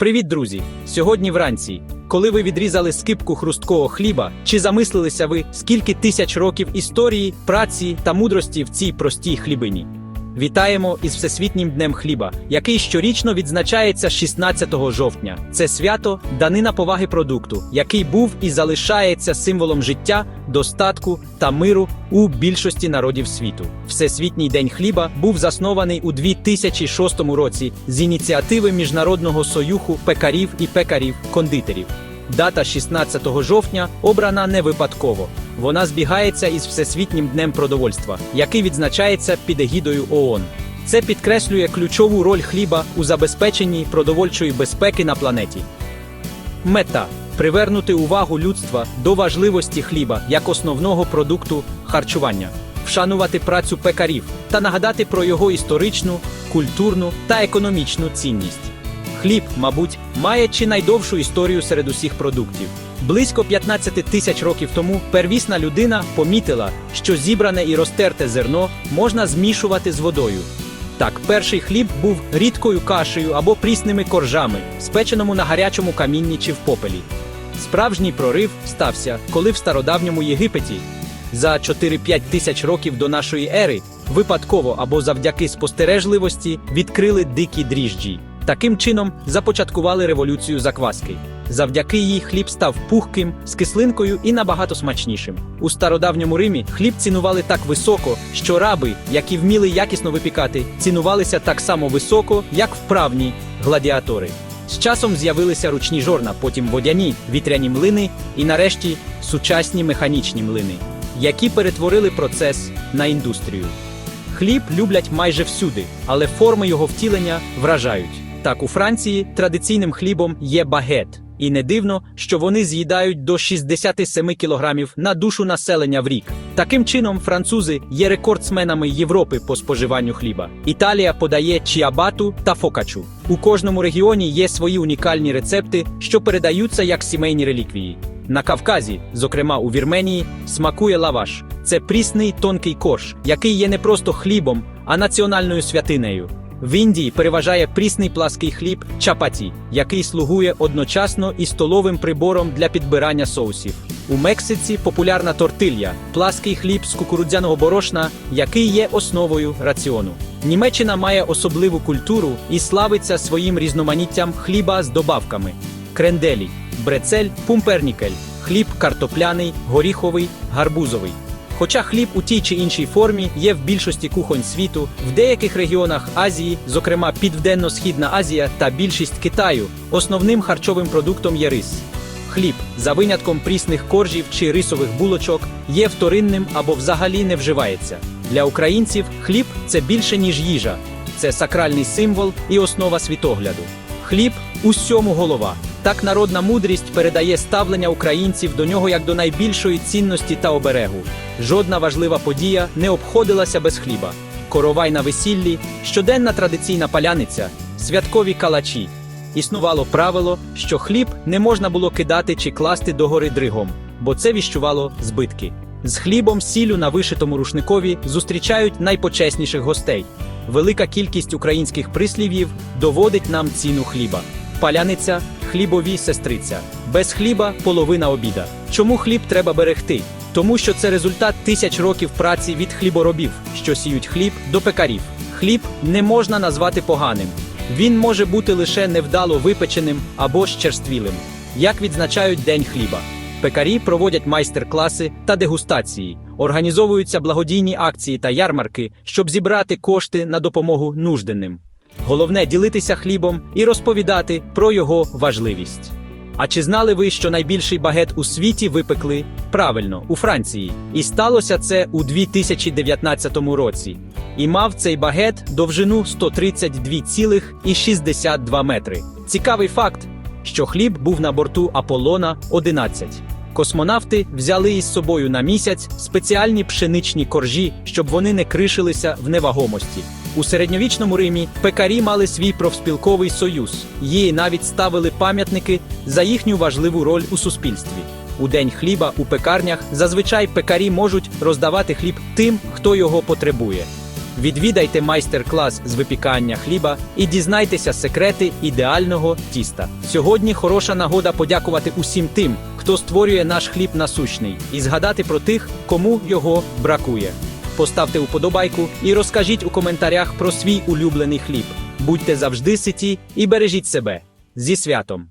Привіт, друзі! Сьогодні вранці, коли ви відрізали скипку хрусткого хліба, чи замислилися ви, скільки тисяч років історії, праці та мудрості в цій простій хлібині? Вітаємо із Всесвітнім днем хліба, який щорічно відзначається 16 жовтня. Це свято данина поваги продукту, який був і залишається символом життя, достатку та миру у більшості народів світу. Всесвітній день хліба був заснований у 2006 році з ініціативи Міжнародного союзу пекарів і пекарів-кондитерів. Дата 16 жовтня обрана не випадково. Вона збігається із Всесвітнім днем продовольства, який відзначається під егідою ООН. Це підкреслює ключову роль хліба у забезпеченні продовольчої безпеки на планеті. Мета привернути увагу людства до важливості хліба як основного продукту харчування, вшанувати працю пекарів та нагадати про його історичну, культурну та економічну цінність. Хліб, мабуть, має чи найдовшу історію серед усіх продуктів. Близько 15 тисяч років тому первісна людина помітила, що зібране і розтерте зерно можна змішувати з водою. Так, перший хліб був рідкою кашею або прісними коржами, спеченому на гарячому камінні чи в попелі. Справжній прорив стався, коли в стародавньому Єгипеті за 4-5 тисяч років до нашої ери випадково або завдяки спостережливості відкрили дикі дріжджі. Таким чином започаткували революцію закваски. Завдяки їй хліб став пухким, з кислинкою і набагато смачнішим. У стародавньому Римі хліб цінували так високо, що раби, які вміли якісно випікати, цінувалися так само високо, як вправні гладіатори. З часом з'явилися ручні жорна, потім водяні, вітряні млини і нарешті сучасні механічні млини, які перетворили процес на індустрію. Хліб люблять майже всюди, але форми його втілення вражають. Так, у Франції традиційним хлібом є багет, і не дивно, що вони з'їдають до 67 кілограмів на душу населення в рік. Таким чином, французи є рекордсменами Європи по споживанню хліба. Італія подає чіабату та фокачу. У кожному регіоні є свої унікальні рецепти, що передаються як сімейні реліквії. На Кавказі, зокрема у Вірменії, смакує лаваш. Це прісний тонкий корж, який є не просто хлібом, а національною святинею. В Індії переважає прісний плаский хліб чапаті, який слугує одночасно і столовим прибором для підбирання соусів. У Мексиці популярна тортилья, плаский хліб з кукурудзяного борошна, який є основою раціону. Німеччина має особливу культуру і славиться своїм різноманіттям хліба з добавками: кренделі, брецель, пумпернікель, хліб картопляний, горіховий, гарбузовий. Хоча хліб у тій чи іншій формі є в більшості кухонь світу, в деяких регіонах Азії, зокрема Південно-Східна Азія та більшість Китаю, основним харчовим продуктом є рис. Хліб, за винятком прісних коржів чи рисових булочок, є вторинним або взагалі не вживається. Для українців хліб це більше ніж їжа, це сакральний символ і основа світогляду. Хліб усьому голова. Так народна мудрість передає ставлення українців до нього як до найбільшої цінності та оберегу. Жодна важлива подія не обходилася без хліба. Коровай на весіллі, щоденна традиційна паляниця, святкові калачі. Існувало правило, що хліб не можна було кидати чи класти догори дригом, бо це віщувало збитки. З хлібом сіллю на вишитому рушникові зустрічають найпочесніших гостей. Велика кількість українських прислів'їв доводить нам ціну хліба. Паляниця хлібові сестриця. Без хліба половина обіда. Чому хліб треба берегти? Тому що це результат тисяч років праці від хліборобів, що сіють хліб до пекарів. Хліб не можна назвати поганим. Він може бути лише невдало випеченим або щерствілим. Як відзначають День хліба? Пекарі проводять майстер-класи та дегустації, організовуються благодійні акції та ярмарки, щоб зібрати кошти на допомогу нужденним. Головне ділитися хлібом і розповідати про його важливість. А чи знали ви, що найбільший багет у світі випекли правильно у Франції? І сталося це у 2019 році. І мав цей багет довжину 132,62 метри. Цікавий факт, що хліб був на борту Аполлона 11. Космонавти взяли із собою на місяць спеціальні пшеничні коржі, щоб вони не кришилися в невагомості. У середньовічному Римі пекарі мали свій профспілковий союз, їй навіть ставили пам'ятники за їхню важливу роль у суспільстві. У день хліба у пекарнях зазвичай пекарі можуть роздавати хліб тим, хто його потребує. Відвідайте майстер-клас з випікання хліба і дізнайтеся секрети ідеального тіста. Сьогодні хороша нагода подякувати усім тим, хто створює наш хліб насущний, і згадати про тих, кому його бракує. Поставте уподобайку і розкажіть у коментарях про свій улюблений хліб. Будьте завжди ситі і бережіть себе зі святом!